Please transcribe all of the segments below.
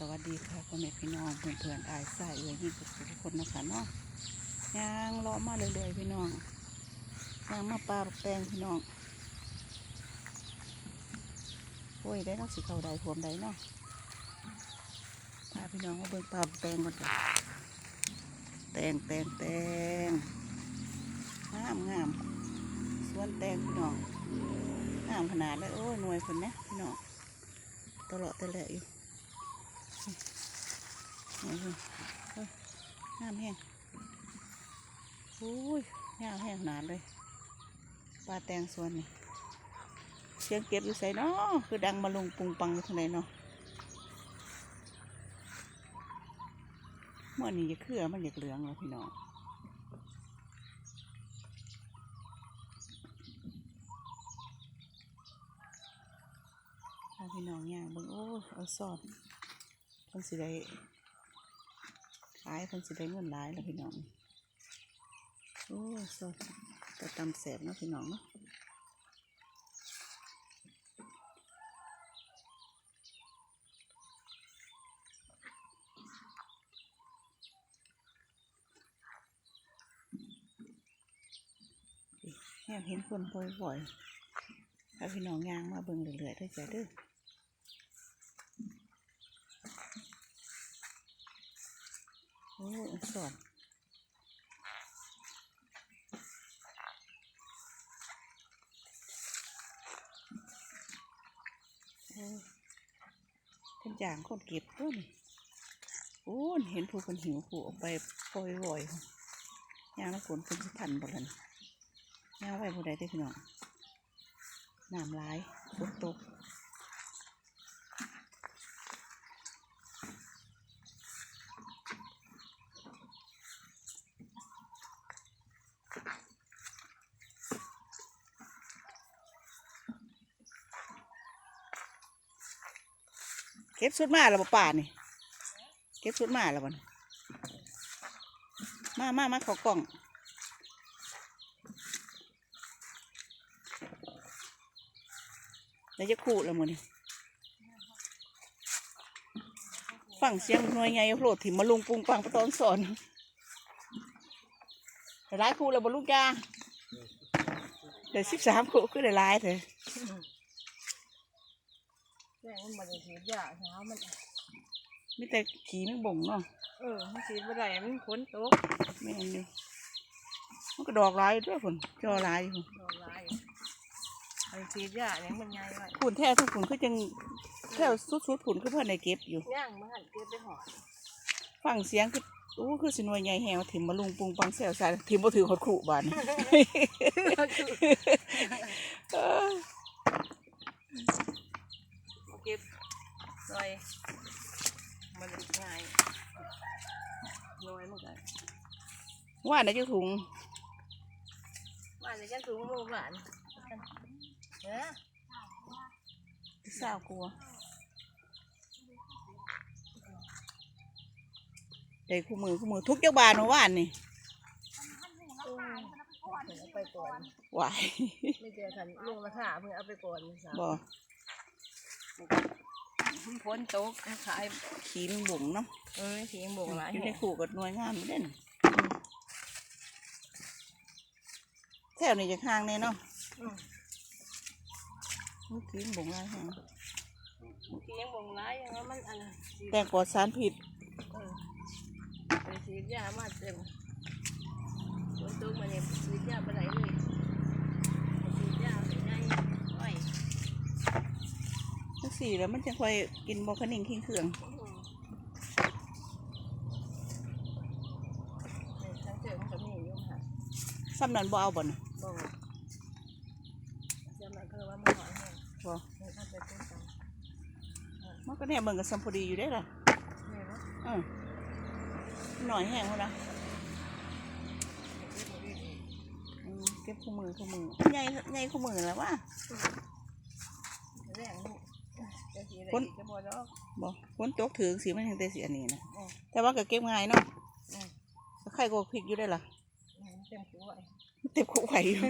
สวัสดีค่ะพ่อแม่พี่น้องเพื่อนเพื่อนๆอายสายเอ๋ยยิ่งทุกคนนะคะเนาะยางลาะมาเรื่อยๆพี่น้องยางมาปลาบักแตงพี่น้องโอ้ยได้นักสิเขาใดพวมใดเนาะพาพี่น้องมาเบิ่งปลาบักแตงก่อนจ้ะแตงแตงแตงงามงามสวนแตงพี่น้องงามขนาดเลยโอ้ยหน่วยคนเนี้ยพี่น้องตลอดตะแหละอยู่ โอ้ยเอ้ยน้ำแห้งโอ้ยน้ำแห้งนาดเลยปลาแตงส่วนนี่เสียงเก็บอยู่ใส่เนาะคือดังมาลงปุงปังอยู่ทางไหนเนาะเมื่อนี้จะเครือมันอยากเหลืองแล้วพี่น้องพี่น้องย่างเบิ่งโอ้ยเอาซอด พิ่นสิได้ขายเพิ่นสิได้เงินหลายแล้วพี่น้องโอ้สดแต่ตำแสบเนาะพี่น้องเนาะแอบเห็นคนบ่อยๆถ้าพี่น้องย่างมาเบิ่งเรื่อยๆด้วยจ้ะเด้อ โอ้ยสอนโอ้ยเป็นจางคนเก็บต้นโอ้เห็นผู้คนหิวผู้ออกไปปล่อยบ่อยยางแล้วฝนเป็นสิทันบ่ทันยางไว้ผู้ใดได้พี่น้องน้ำลายฝนตก เก็บสุดมาแล้วป่านี่เก็บสุดมาแล้วบ่นมามามาเขากล่องแล้วจะขู่แล้วมือนี่ฟังเสียงหน่วยไงโผล่ถิ่มมาลุงปุงปังประตอนสอนแต่ร้ายคู่แล้วบ่ลูกยาเดี๋ยวสิบสามคู่คือได้ร้ายเถอะ แม่งมันบ่ได้ฉีดยาเช้ามันมีแต่ขี่ไม่บ่งเนาะเออมันฉีดบ่ได้มันฝนตกไม่เห็นอยู่มันก็ดอกหลายด้วยผลจอหลายอยู่ดอกลายไอ้ฉีดยาเนี่ยมันใหญ่ไว้ผุนแท้ทุกผุนคือจังแท้สุดๆผุนคือเพื่อนในเก็บอยู่ย่างมาหั่นเก็บไปหอดฟังเสียงคืออู้คือสิหนวยใหญ่แหวถิ่มมาลุงปุงปังแซวใส่ถิ่มบ่ถือหดขู่บาน เออ เอาเก็บหน่อยมัน ง่ายน้อยมันก็ว่าน่ะจะถุงบ้านในจันถุงมือบ้านเออสาวกลัวได้คู่มือคู่มือทุกเจ้าบานเมื่อวานนี่เอาไปก่อนวายไม่เจอกันลงราคาเพิ่งเอาไปก่อนสาวบ่ ฝนตกขายขีมนบุ๋งเนาะเออสียังบ่งหลายอยู่ในแห่งขู่กับหน่วยงานไม่เด่นแถวนี้จะข้างแน่เนาะอืมมันขีมนบุ๋งหลายแห่งสียังบ่งหลายอย่างนั้นมันอันสีแต่ปลอดสารพิษเออไปฉีดยามาเต็มฝนตกมาเนี่ยฉีดยาไปไหนเลยฉีดยาไปไหนไอ้ ทั้ง สี่แล้วมันจะค่อยกินบอคนิ่งขี้เครื่องทั้งเจอมันก็มีอยู่ค่ะซ้ำนั้นบ่เอาบ่นะบ่จำมันก็ว่ามันหอยแห้งบ่มันเอาไปต้นตังมันก็แน่เบิ่งกับซัมพอดีอยู่ได้อล่ะนี่เนาะเออหน่อยแห้งพุ่นนะอืมเก็บคู่มือคู่มือใหญ่ใหญ่คู่มือแล้วว่าแรงนี่จะสีอะไร คนจะบ่ดอกบ่ฝนตกถึงสีมันยังแต่สีอันนี้นะอืมแต่ว่าก็เก็บง่ายเนาะอืมใครก็พริกอยู่ได้อล่ะเต็มหัวไอ้เต็มคุกไข่อยู่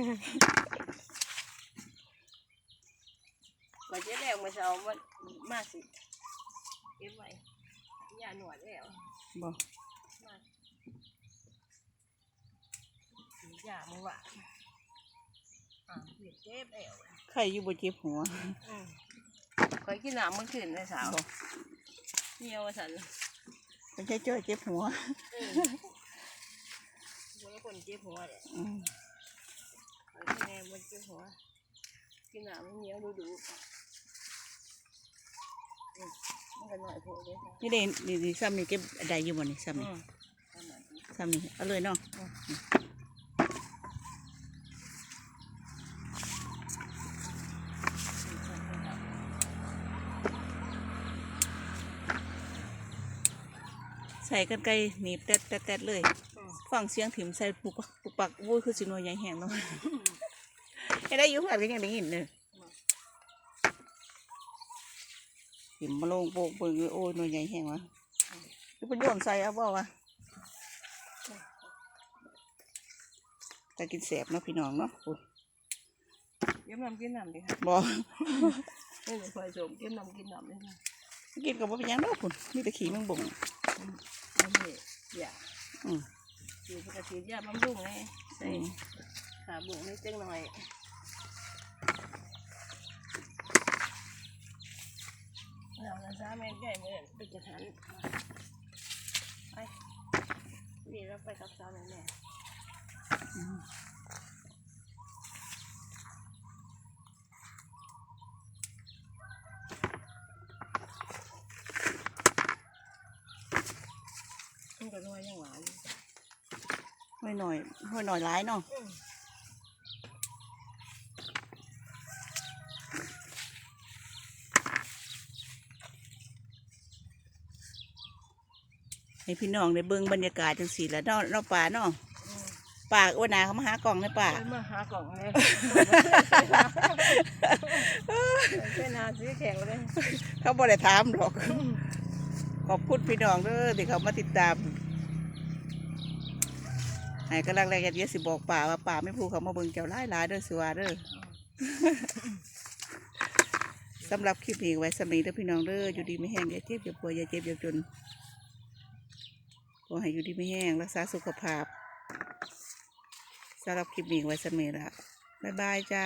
ว่าจะแรงมาเช้ามันมาสิเก็บไว้ยาหนวดแล้วบ่มาฉีดยาเมื่อวานอ่าเจ็บเจ็บแล้วใครอยู่บ่เจ็บหัวอืม คอยกินน้ำเมื่อคืนเลยสาวบ่เหนียวสันเป็นแค่จ้อยเจ็บหัวอืมคนละคนเจ็บหัวเลยอืมคอยกินแน่มันเจ็บหัว กินน้ำมันเหนียวดูดูอืมมันก็หน่อยโผล่เลยค่ะนี่เด้นี่นี่ซ้ำนี่เก็บได้อยู่บ่นี่ซ้ำอืนี่มประมาณนี้ซ้ำนี่เอาเลยเนาะ ใส่กันไกลหนีบแตดแตดแตดเลยอืมฟังเสียงถิ่มใส่ปุกปักปุกปักโว้ยคือสิหนวยใหญ่แห้งเนาะให้ได้อยุ่งอะไรก็ยังได้ยินเลยถิ่มมาลงโปกเบิ่งเลยโอ้ยหนวยใหญ่แห้งวะคือเป็นโยนใส่เอาบ่วะแต่กินแสบเนาะพี่น้องเนาะโอ้ยเก็บน้ำกินน้ำดิค่ะบ่นี่หนูคอยสมเก็บน้ำกินน้ำเลยค่ะกินกับบ่เป็นหยังเนาะคุณมีแต่ขี้แมึงบ่ง อันนี้ยาอืมฉีดปกติยาบำรุงไงใส่ขาบุ้งนิดจังหน่อยเราจะสามเมตรใหญ่เหมือนไปจะทันไปนี่เราไปกับสาวแม่แม่ อืมมันก็น้อยยังหวานห้อยหน่อยห้อยหน่อยร้ายเนาะอืมให้พี่น้องได้เบิ่งบรรยากาศจังซี่แหล้วเนาะเนาะป่าเนาะอืมป่าอ้วนหนาเขามาหากล่องในป่าไปมาหากล่องเลยเส้นหาซื้อแข็งเลยเขาบ่ได้ถามหรอก ขอบคุณพี่น้องเด้อที่เขามาติดตาม ไห้ก็ลังแรงกันเยอะสิบอกป่าว่าป่าไม่พูดเขามาเบิ่งเจ้าหลายหลายเด้อสิว่าเด้อสำหรับคลิปนี้ไว้สำนี้เด้อพี่น้องเด้ออยู่ดีไม่แห้งอย่าเจ็บอย่าป่วยอย่าเจ็บอย่าจนขอให้อยู่ดีไม่แห้งรักษาสุขภาพสำหรับคลิปนี้ไว้สำนี้ละบ๊ายบายจ้า